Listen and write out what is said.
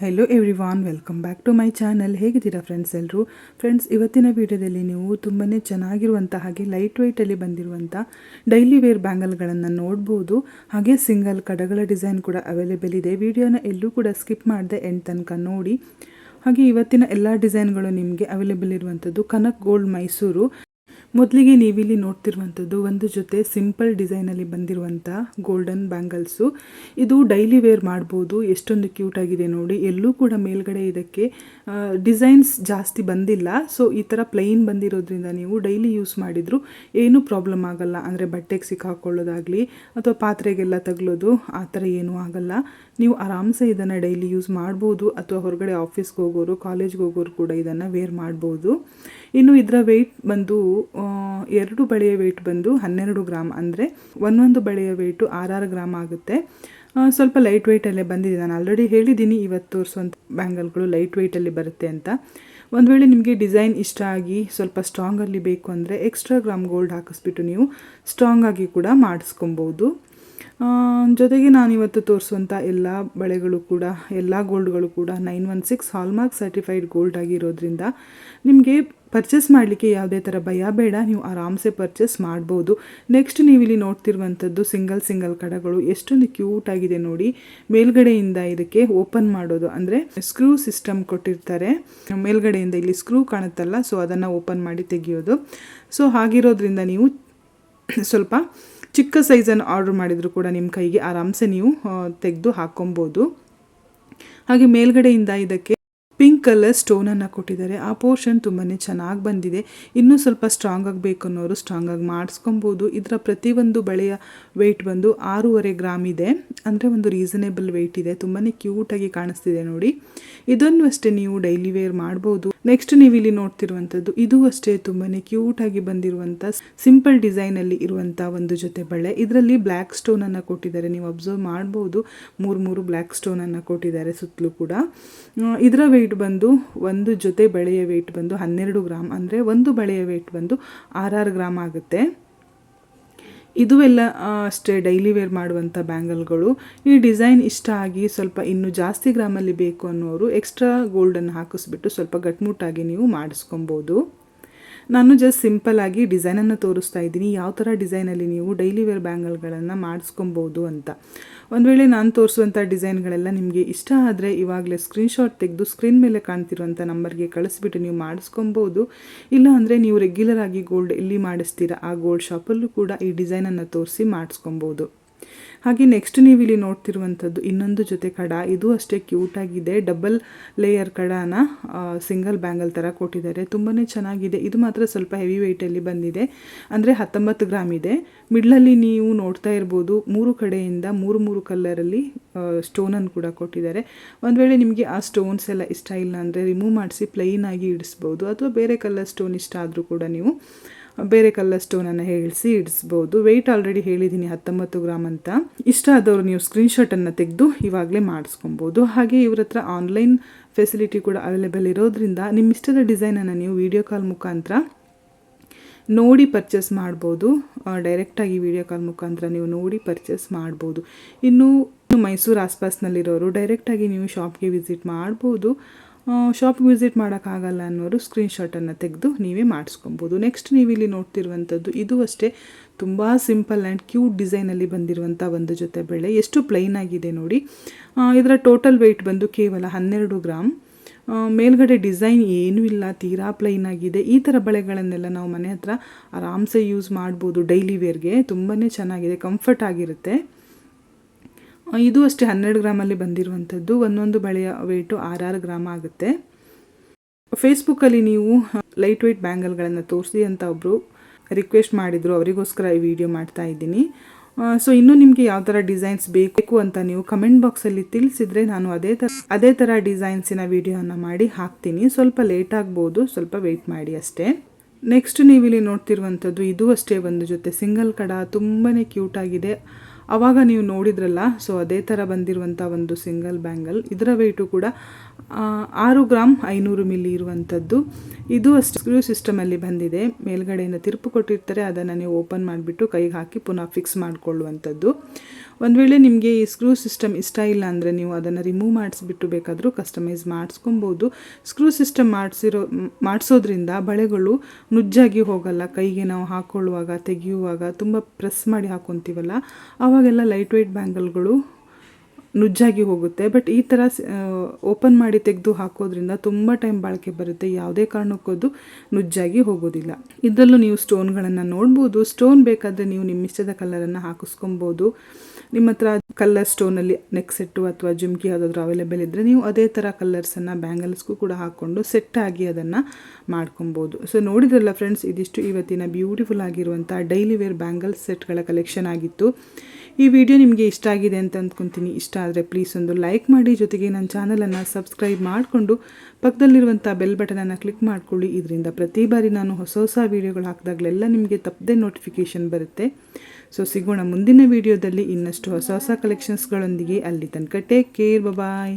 Hello everyone welcome back to my channel ಹೇಗಿದ್ದೀರಾ friends ಎಲ್ಲರೂ friends ಇವತ್ತಿನ ವಿಡಿಯೋದಲ್ಲಿ ನೀವು ತುಂಬಾ ಚೆನ್ನಾಗಿರುವಂಥ ಹಾಗೆ ಲೈಟ್ ವೆಯ್ಟಲ್ಲಿ ಬಂದಿರುವಂಥ ಡೈಲಿ ವೇರ್ ಬ್ಯಾಂಗಲ್ಗಳನ್ನು ನೋಡ್ಬೋದು. ಹಾಗೆ ಸಿಂಗಲ್ ಕಡಗಳ ಡಿಸೈನ್ ಕೂಡ ಅವೈಲೇಬಲ್ ಇದೆ. ವಿಡಿಯೋನ ಎಲ್ಲೂ ಕೂಡ ಸ್ಕಿಪ್ ಮಾಡದೆ ಎಂಡ್ ತನಕ ನೋಡಿ. ಹಾಗೆ ಇವತ್ತಿನ ಎಲ್ಲ ಡಿಸೈನ್ಗಳು ನಿಮಗೆ ಅವೈಲೇಬಲ್ ಇರುವಂಥದ್ದು ಕನಕ್ ಗೋಲ್ಡ್ ಮೈಸೂರು. ಮೊದಲಿಗೆ ನೀವಿಲ್ಲಿ ನೋಡ್ತಿರುವಂಥದ್ದು ಒಂದು ಜೊತೆ ಸಿಂಪಲ್ ಡಿಸೈನಲ್ಲಿ ಬಂದಿರುವಂಥ ಗೋಲ್ಡನ್ ಬ್ಯಾಂಗಲ್ಸು. ಇದು ಡೈಲಿ ವೇರ್ ಮಾಡ್ಬೋದು, ಎಷ್ಟೊಂದು ಕ್ಯೂಟ್ ಆಗಿದೆ ನೋಡಿ. ಎಲ್ಲೂ ಕೂಡ ಮೇಲ್ಗಡೆ ಇದಕ್ಕೆ ಡಿಸೈನ್ಸ್ ಜಾಸ್ತಿ ಬಂದಿಲ್ಲ. ಸೊ, ಈ ಥರ ಪ್ಲೈನ್ ಬಂದಿರೋದ್ರಿಂದ ನೀವು ಡೈಲಿ ಯೂಸ್ ಮಾಡಿದರೂ ಏನೂ ಪ್ರಾಬ್ಲಮ್ ಆಗಲ್ಲ. ಅಂದರೆ ಬಟ್ಟೆಗೆ ಸಿಕ್ಕಾಕೊಳ್ಳೋದಾಗಲಿ ಅಥವಾ ಪಾತ್ರೆಗೆಲ್ಲ ತಗಲೋದು, ಆ ಥರ ಏನೂ ಆಗಲ್ಲ. ನೀವು ಆರಾಮ್ಸೆ ಇದನ್ನು ಡೈಲಿ ಯೂಸ್ ಮಾಡ್ಬೋದು. ಅಥವಾ ಹೊರಗಡೆ ಆಫೀಸ್ಗೆ ಹೋಗೋರು, ಕಾಲೇಜ್ಗೆ ಹೋಗೋರು ಕೂಡ ಇದನ್ನು ವೇರ್ ಮಾಡ್ಬೋದು. ಇನ್ನು ಇದರ ವೆಯ್ಟ್ ಬಂದು ಎರಡು ಬಳೆಯ ವೆಯ್ಟ್ ಬಂದು ಹನ್ನೆರಡು ಗ್ರಾಮ್ ಅಂದರೆ ಒಂದೊಂದು ಬಳೆಯ ವೆಯ್ಟು ಆರಾರು ಗ್ರಾಮ್ ಆಗುತ್ತೆ. ಸ್ವಲ್ಪ ಲೈಟ್ ವೆಯ್ಟಲ್ಲೇ ಬಂದಿದೆ. ನಾನು ಆಲ್ರೆಡಿ ಹೇಳಿದ್ದೀನಿ, ಇವತ್ತು ತೋರಿಸುವಂಥ ಬ್ಯಾಂಗಲ್ಗಳು ಲೈಟ್ ವೆಯ್ಟಲ್ಲಿ ಬರುತ್ತೆ ಅಂತ. ಒಂದು ವೇಳೆ ನಿಮಗೆ ಡಿಸೈನ್ ಇಷ್ಟ ಆಗಿ ಸ್ವಲ್ಪ ಸ್ಟ್ರಾಂಗಲ್ಲಿ ಬೇಕು ಅಂದರೆ ಎಕ್ಸ್ಟ್ರಾ ಗ್ರಾಮ್ ಗೋಲ್ಡ್ ಹಾಕಿಸ್ಬಿಟ್ಟು ನೀವು ಸ್ಟ್ರಾಂಗ್ ಆಗಿ ಕೂಡ ಮಾಡಿಸ್ಕೊಬೋದು. ಜೊತೆಗೆ ನಾನು ಇವತ್ತು ತೋರಿಸುವಂಥ ಎಲ್ಲ ಬಳೆಗಳು ಕೂಡ, ಎಲ್ಲ ಗೋಲ್ಡ್ಗಳು ಕೂಡ nine one six hallmark certified gold ಆಗಿರೋದ್ರಿಂದ ನಿಮಗೆ ಪರ್ಚೇಸ್ ಮಾಡಲಿಕ್ಕೆ ಯಾವುದೇ ಥರ ಭಯ ಬೇಡ, ನೀವು ಆರಾಮ್ಸೆ ಪರ್ಚೇಸ್ ಮಾಡ್ಬೋದು. ನೆಕ್ಸ್ಟ್ ನೀವು ಇಲ್ಲಿ ನೋಡ್ತಿರುವಂಥದ್ದು ಸಿಂಗಲ್ ಸಿಂಗಲ್ ಕಡಗಳು ಎಷ್ಟೊಂದು ಕ್ಯೂಟ್ ಆಗಿದೆ ನೋಡಿ. ಮೇಲ್ಗಡೆಯಿಂದ ಇದಕ್ಕೆ ಓಪನ್ ಮಾಡೋದು ಅಂದರೆ ಸ್ಕ್ರೂ ಸಿಸ್ಟಮ್ ಕೊಟ್ಟಿರ್ತಾರೆ. ಮೇಲ್ಗಡೆಯಿಂದ ಇಲ್ಲಿ ಸ್ಕ್ರೂ ಕಾಣುತ್ತಲ್ಲ ಸೊ ಅದನ್ನು ಓಪನ್ ಮಾಡಿ ತೆಗೆಯೋದು. ಸೊ ಹಾಗಿರೋದ್ರಿಂದ ನೀವು ಸ್ವಲ್ಪ ಚಿಕ್ಕ ಸೈಜನ್ನು ಆರ್ಡರ್ ಮಾಡಿದರೂ ಕೂಡ ನಿಮ್ಮ ಕೈಗೆ. ಆರಾಮ್ಸೆ ನೀವು ತೆಗೆದು ಹಾಕ್ಕೊಬೋದು ಹಾಗೆ ಮೇಲ್ಗಡೆಯಿಂದ ಇದಕ್ಕೆ ಪಿಂಕ್ ಕಲರ್ ಸ್ಟೋನನ್ನು ಕೊಟ್ಟಿದ್ದಾರೆ. ಆ ಪೋರ್ಷನ್ ತುಂಬಾ ಚೆನ್ನಾಗಿ ಬಂದಿದೆ. ಇನ್ನೂ ಸ್ವಲ್ಪ ಸ್ಟ್ರಾಂಗ್ ಆಗಬೇಕು ಅನ್ನೋರು ಸ್ಟ್ರಾಂಗ್ ಆಗಿ ಮಾಡಿಸ್ಕೊಬೋದು. ಇದರ ಪ್ರತಿಯೊಂದು ಬಳೆಯ ವೆಯ್ಟ್ ಬಂದು ಆರೂವರೆ ಗ್ರಾಮ್ ಇದೆ. ಅಂದರೆ ಒಂದು ರೀಸನೇಬಲ್ ವೆಯ್ಟ್ ಇದೆ. ತುಂಬಾ ಕ್ಯೂಟಾಗಿ ಕಾಣಿಸ್ತಿದೆ ನೋಡಿ. ಇದನ್ನು ಅಷ್ಟೇ ನೀವು ಡೈಲಿ ವೇರ್ ಮಾಡ್ಬೋದು. ನೆಕ್ಸ್ಟ್ ನೀವು ಇಲ್ಲಿ ನೋಡ್ತಿರುವಂಥದ್ದು, ಇದು ಅಷ್ಟೇ ತುಂಬಾ ಆಗಿ ಬಂದಿರುವಂಥ ಸಿಂಪಲ್ ಡಿಸೈನ್ ಅಲ್ಲಿ ಇರುವಂಥ ಒಂದು ಜೊತೆ ಬಳೆ. ಇದರಲ್ಲಿ ಬ್ಲ್ಯಾಕ್ ಅನ್ನ ಕೊಟ್ಟಿದ್ದಾರೆ. ನೀವು ಅಬ್ಸರ್ವ್ ಮಾಡಬಹುದು ಮೂರು ಮೂರು ಬ್ಲ್ಯಾಕ್ ಅನ್ನ ಕೊಟ್ಟಿದ್ದಾರೆ ಸುತ್ತಲೂ ಕೂಡ. ಇದರ ವೆಯ್ಟ್ ಬಂದು ಒಂದು ಜೊತೆ ಬಳೆಯ ವೆಯ್ಟ್ ಬಂದು ಹನ್ನೆರಡು ಗ್ರಾಮ್ ಅಂದರೆ ಒಂದು ಬಳೆಯ ವೆಯ್ಟ್ ಬಂದು ಆರಾರು ಗ್ರಾಮ್ ಆಗುತ್ತೆ. ಇದು ಎಲ್ಲ ಅಷ್ಟೇ ಡೈಲಿ ವೇರ್ ಮಾಡುವಂಥ ಬ್ಯಾಂಗಲ್ಗಳು ಈ ಡಿಸೈನ್ ಇಷ್ಟ ಆಗಿ ಸ್ವಲ್ಪ ಇನ್ನೂ ಜಾಸ್ತಿ ಗ್ರಾಮಲ್ಲಿ ಬೇಕು ಅನ್ನೋರು ಎಕ್ಸ್ಟ್ರಾ ಗೋಲ್ಡನ್ನು ಹಾಕಿಸ್ಬಿಟ್ಟು ಸ್ವಲ್ಪ ಗಟ್ಮುಟ್ಟಾಗಿ ನೀವು ಮಾಡಿಸ್ಕೊಬೋದು. ನಾನು ಜಸ್ಟ್ ಸಿಂಪಲ್ ಆಗಿ ಡಿಸೈನನ್ನು ತೋರಿಸ್ತಾ ಇದ್ದೀನಿ. ಯಾವ ಥರ ಡಿಸೈನಲ್ಲಿ ನೀವು ಡೈಲಿ ವೇರ್ ಬ್ಯಾಂಗಲ್ಗಳನ್ನು ಮಾಡಿಸ್ಕೊಬೋದು ಅಂತ. ಒಂದು ವೇಳೆ ನಾನು ತೋರಿಸುವಂಥ ಡಿಸೈನ್ಗಳೆಲ್ಲ ನಿಮಗೆ ಇಷ್ಟ ಆದರೆ ಇವಾಗಲೇ ಸ್ಕ್ರೀನ್ಶಾಟ್ ತೆಗೆದು ಸ್ಕ್ರೀನ್ ಮೇಲೆ ಕಾಣ್ತಿರುವಂಥ ನಂಬರ್ಗೆ ಕಳಿಸ್ಬಿಟ್ಟು ನೀವು ಮಾಡಿಸ್ಕೊಬೋದು. ಇಲ್ಲ ಅಂದರೆ ನೀವು ರೆಗ್ಯುಲರ್ ಆಗಿ ಗೋಲ್ಡ್ ಎಲ್ಲಿ ಮಾಡಿಸ್ತೀರಾ, ಆ ಗೋಲ್ಡ್ ಶಾಪಲ್ಲೂ ಕೂಡ ಈ ಡಿಸೈನನ್ನು ತೋರಿಸಿ ಮಾಡಿಸ್ಕೊಬೋದು. ಹಾಗೆ ನೆಕ್ಸ್ಟ್ ನೀವು ಇಲ್ಲಿ ನೋಡ್ತಿರುವಂಥದ್ದು ಇನ್ನೊಂದು ಜೊತೆ ಕಡ. ಇದು ಅಷ್ಟೇ ಕ್ಯೂಟಾಗಿದೆ ಡಬಲ್ ಲೇಯರ್ ಕಡನ ಸಿಂಗಲ್ ಬ್ಯಾಂಗಲ್ ಥರ ಕೊಟ್ಟಿದ್ದಾರೆ. ತುಂಬಾ ಚೆನ್ನಾಗಿದೆ. ಇದು ಮಾತ್ರ ಸ್ವಲ್ಪ ಹೆವಿ ವೆಯ್ಟಲ್ಲಿ ಬಂದಿದೆ. ಅಂದರೆ ಹತ್ತೊಂಬತ್ತು ಗ್ರಾಮ್ ಇದೆ. ಮಿಡ್ಲಲ್ಲಿ ನೀವು ನೋಡ್ತಾ ಇರ್ಬೋದು, ಮೂರು ಕಡೆಯಿಂದ ಮೂರು ಮೂರು ಕಲ್ಲರಲ್ಲಿ ಸ್ಟೋನನ್ನು ಕೂಡ ಕೊಟ್ಟಿದ್ದಾರೆ. ಒಂದು ವೇಳೆ ನಿಮಗೆ ಆ ಸ್ಟೋನ್ಸ್ ಎಲ್ಲ ಇಷ್ಟ ಇಲ್ಲ ಅಂದರೆ ರಿಮೂವ್ ಮಾಡಿಸಿ ಪ್ಲೈನ್ ಆಗಿ ಇಡಿಸ್ಬೋದು. ಅಥವಾ ಬೇರೆ ಕಲರ್ ಸ್ಟೋನ್ ಇಷ್ಟ ಆದರೂ ಕೂಡ ನೀವು ಬೇರೆ ಕಲರ್ ಸ್ಟೋನನ್ನು ಹೇಳಿಸಿ ಇಡಿಸ್ಬೋದು. ವೆಯ್ಟ್ ಆಲ್ರೆಡಿ ಹೇಳಿದ್ದೀನಿ ಹತ್ತೊಂಬತ್ತು ಗ್ರಾಮ್ ಅಂತ. ಇಷ್ಟ ಆದವರು ನೀವು ಸ್ಕ್ರೀನ್ಶಾಟನ್ನು ತೆಗೆದು ಇವಾಗಲೇ ಮಾಡಿಸ್ಕೊಬೋದು. ಹಾಗೆ ಇವ್ರ ಹತ್ರ ಆನ್ಲೈನ್ ಫೆಸಿಲಿಟಿ ಕೂಡ ಅವೈಲೇಬಲ್ ಇರೋದ್ರಿಂದ ನಿಮ್ಮ ಇಷ್ಟದ ಡಿಸೈನನ್ನು ನೀವು ವಿಡಿಯೋ ಕಾಲ್ ಮುಖಾಂತರ ನೋಡಿ ಪರ್ಚೇಸ್ ಮಾಡ್ಬೋದು. ಡೈರೆಕ್ಟಾಗಿ ವಿಡಿಯೋ ಕಾಲ್ ಮುಖಾಂತರ ನೀವು ನೋಡಿ ಪರ್ಚೇಸ್ ಮಾಡ್ಬೋದು. ಇನ್ನು ಇನ್ನು ಮೈಸೂರು ಆಸ್ಪಾಸ್ನಲ್ಲಿರೋರು ಡೈರೆಕ್ಟಾಗಿ ನೀವು ಶಾಪ್ಗೆ ವಿಸಿಟ್ ಮಾಡ್ಬೋದು. ಶಾಪ್ಗೆ ವಿಸಿಟ್ ಮಾಡೋಕ್ಕಾಗಲ್ಲ ಅನ್ನೋರು ಸ್ಕ್ರೀನ್ಶಾಟನ್ನು ತೆಗೆದು ನೀವೇ ಮಾಡಿಸ್ಕೊಬೋದು. ನೆಕ್ಸ್ಟ್ ನೀವು ಇಲ್ಲಿ ನೋಡ್ತಿರುವಂಥದ್ದು, ಇದು ಅಷ್ಟೇ ತುಂಬ ಸಿಂಪಲ್ ಆ್ಯಂಡ್ ಕ್ಯೂಟ್ ಡಿಸೈನಲ್ಲಿ ಬಂದಿರುವಂಥ ಒಂದು ಜೊತೆ ಬೆಳೆ. ಎಷ್ಟು ಪ್ಲೈನ್ ಆಗಿದೆ ನೋಡಿ. ಇದರ ಟೋಟಲ್ ವೆಯ್ಟ್ ಬಂದು ಕೇವಲ ಹನ್ನೆರಡು ಗ್ರಾಮ್ ಮೇಲ್ಗಡೆ ಡಿಸೈನ್ ಏನೂ ಇಲ್ಲ, ತೀರಾ ಪ್ಲೈನ್ ಆಗಿದೆ. ಈ ಥರ ಬಳೆಗಳನ್ನೆಲ್ಲ ನಾವು ಮನೆ ಹತ್ರ ಆರಾಮ್ಸೆ ಯೂಸ್ ಮಾಡ್ಬೋದು. ಡೈಲಿ ವೇರ್ಗೆ ತುಂಬಾ ಚೆನ್ನಾಗಿದೆ ಕಂಫರ್ಟ್ ಆಗಿರುತ್ತೆ. ಇದು ಅಷ್ಟೇ ಹನ್ನೆರಡು ಗ್ರಾಮಲ್ಲಿ ಬಂದಿರುವಂಥದ್ದು. ಒಂದೊಂದು ಬಳೆಯ ವೆಯ್ಟು ಆರಾರು ಗ್ರಾಮ ಆಗುತ್ತೆ. ಫೇಸ್ಬುಕ್ಕಲ್ಲಿ ನೀವು ಲೈಟ್ ವೆಯ್ಟ್ ಬ್ಯಾಂಗಲ್ಗಳನ್ನು ತೋರಿಸಿ ಅಂತ ಒಬ್ಬರು ರಿಕ್ವೆಸ್ಟ್ ಮಾಡಿದರು. ಅವರಿಗೋಸ್ಕರ ಈ ವಿಡಿಯೋ ಮಾಡ್ತಾ ಇದ್ದೀನಿ. ಸೊ ಇನ್ನೂ ನಿಮಗೆ ಯಾವ ಥರ ಡಿಸೈನ್ಸ್ ಬೇಕು ಅಂತ ನೀವು ಕಮೆಂಟ್ ಬಾಕ್ಸಲ್ಲಿ ತಿಳಿಸಿದರೆ ನಾನು ಅದೇ ಥರ ಅದೇ ಥರ ಡಿಸೈನ್ಸಿನ ವಿಡಿಯೋನ ಮಾಡಿ ಹಾಕ್ತೀನಿ. ಸ್ವಲ್ಪ ಲೇಟ್ ಆಗ್ಬೋದು, ಸ್ವಲ್ಪ ವೆಯ್ಟ್ ಮಾಡಿ ಅಷ್ಟೇ. ನೆಕ್ಸ್ಟ್ ನೀವಿಲ್ಲಿ ನೋಡ್ತಿರುವಂಥದ್ದು, ಇದು ಅಷ್ಟೇ ಒಂದು ಜೊತೆ. ಸಿಂಗಲ್ ಕಡ ತುಂಬಾ ಕ್ಯೂಟ್ ಆಗಿದೆ. ಆವಾಗ ನೀವು ನೋಡಿದ್ರಲ್ಲ ಸೊ ಅದೇ ಥರ ಬಂದಿರುವಂಥ ಒಂದು ಸಿಂಗಲ್ ಬ್ಯಾಂಗಲ್ ಇದರ ವೆಯ್ಟು ಕೂಡ ಆರು ಗ್ರಾಮ್ ಐನೂರು ಮಿಲಿ ಇರುವಂಥದ್ದು. ಇದು ಅಷ್ಟು ಸ್ಕ್ರೂ ಸಿಸ್ಟಮಲ್ಲಿ ಬಂದಿದೆ. ಮೇಲ್ಗಡೆಯಿಂದ ತಿರುಪು ಕೊಟ್ಟಿರ್ತಾರೆ, ಅದನ್ನು ನೀವು ಓಪನ್ ಮಾಡಿಬಿಟ್ಟು ಕೈಗೆ ಹಾಕಿ ಪುನಃ ಫಿಕ್ಸ್ ಮಾಡಿಕೊಳ್ಳುವಂಥದ್ದು. ಒಂದು ವೇಳೆ ನಿಮಗೆ ಈ ಸ್ಕ್ರೂ ಸಿಸ್ಟಮ್ ಇಷ್ಟ ಇಲ್ಲ ಅಂದರೆ ನೀವು ಅದನ್ನು ರಿಮೂವ್ ಮಾಡಿಸ್ಬಿಟ್ಟು ಬೇಕಾದರೂ ಕಸ್ಟಮೈಸ್ ಮಾಡಿಸ್ಕೊಬೋದು. ಸ್ಕ್ರೂ ಸಿಸ್ಟಮ್ ಮಾಡಿಸಿರೋ, ಮಾಡಿಸೋದ್ರಿಂದ ಬಳೆಗಳು ನುಜ್ಜಾಗಿ ಹೋಗಲ್ಲ. ಕೈಗೆ ನಾವು ಹಾಕ್ಕೊಳ್ಳುವಾಗ ತೆಗೆಯುವಾಗ ತುಂಬ ಪ್ರೆಸ್ ಮಾಡಿ ಹಾಕ್ಕೊತೀವಲ್ಲ ಆವಾಗೆಲ್ಲ ಲೈಟ್ ವೆಯ್ಟ್ ಬ್ಯಾಂಗಲ್ಗಳು ನುಜ್ಜಾಗಿ ಹೋಗುತ್ತೆ ಬಟ್ ಈ ಥರ ಓಪನ್ ಮಾಡಿ ತೆಗೆದು ಹಾಕೋದ್ರಿಂದ ತುಂಬ ಟೈಮ್ ಬಾಳಿಕೆ ಬರುತ್ತೆ. ಯಾವುದೇ ಕಾರಣಕ್ಕೂ ನುಜ್ಜಾಗಿ ಹೋಗೋದಿಲ್ಲ. ಇದರಲ್ಲೂ ನೀವು ಸ್ಟೋನ್ಗಳನ್ನು ನೋಡ್ಬೋದು. ಸ್ಟೋನ್ ಬೇಕಾದರೆ ನೀವು ನಿಮ್ಮ ಇಷ್ಟದ ಕಲರನ್ನು ಹಾಕಿಸ್ಕೊಬೋದು. ನಿಮ್ಮ ಹತ್ರ ಕಲರ್ ಸ್ಟೋನಲ್ಲಿ ನೆಕ್ ಸೆಟ್ಟು ಅಥವಾ ಜುಮ್ಕಿ ಯಾವುದಾದ್ರೂ ಅವೈಲೇಬಲ್ ಇದ್ದರೆ ನೀವು ಅದೇ ಥರ ಕಲರ್ಸನ್ನು ಬ್ಯಾಂಗಲ್ಸ್ಗೂ ಕೂಡ ಹಾಕ್ಕೊಂಡು ಸೆಟ್ ಆಗಿ ಅದನ್ನು ಮಾಡ್ಕೊಬೋದು. ಸೊ ನೋಡಿದ್ರಲ್ಲ ಫ್ರೆಂಡ್ಸ್ ಇದಿಷ್ಟು ಇವತ್ತಿನ ಬ್ಯೂಟಿಫುಲ್ ಆಗಿರುವಂಥ ಡೈಲಿ ವೇರ್ ಬ್ಯಾಂಗಲ್ಸ್ ಸೆಟ್ಗಳ ಕಲೆಕ್ಷನ್ ಆಗಿತ್ತು. ಈ ವಿಡಿಯೋ ನಿಮಗೆ ಇಷ್ಟ ಆಗಿದೆ ಅಂತ ಅಂದ್ಕೊತೀನಿ ಇಷ್ಟ ಆದರೆ ಪ್ಲೀಸ್ ಒಂದು ಲೈಕ್ ಮಾಡಿ. ಜೊತೆಗೆ ನನ್ನ ಚಾನಲನ್ನು ಸಬ್ಸ್ಕ್ರೈಬ್ ಮಾಡಿಕೊಂಡು ಪಕ್ಕದಲ್ಲಿರುವಂಥ ಬೆಲ್ ಬಟನನ್ನು ಕ್ಲಿಕ್ ಮಾಡಿಕೊಳ್ಳಿ. ಇದರಿಂದ ಪ್ರತಿ ಬಾರಿ ನಾನು ಹೊಸ ಹೊಸ ವೀಡಿಯೋಗಳು ಹಾಕಿದಾಗಲೆಲ್ಲ ನಿಮಗೆ ತಪ್ಪದೇ ನೋಟಿಫಿಕೇಷನ್ ಬರುತ್ತೆ. ಸೊ ಸಿಗೋಣ ಮುಂದಿನ ವೀಡಿಯೋದಲ್ಲಿ ಇನ್ನಷ್ಟು ಹೊಸ ಹೊಸ ಕಲೆಕ್ಷನ್ಸ್ಗಳೊಂದಿಗೆ ಅಲ್ಲಿ ತನಕ ಟೇಕ್ ಕೇರ್ ಬಾಯ್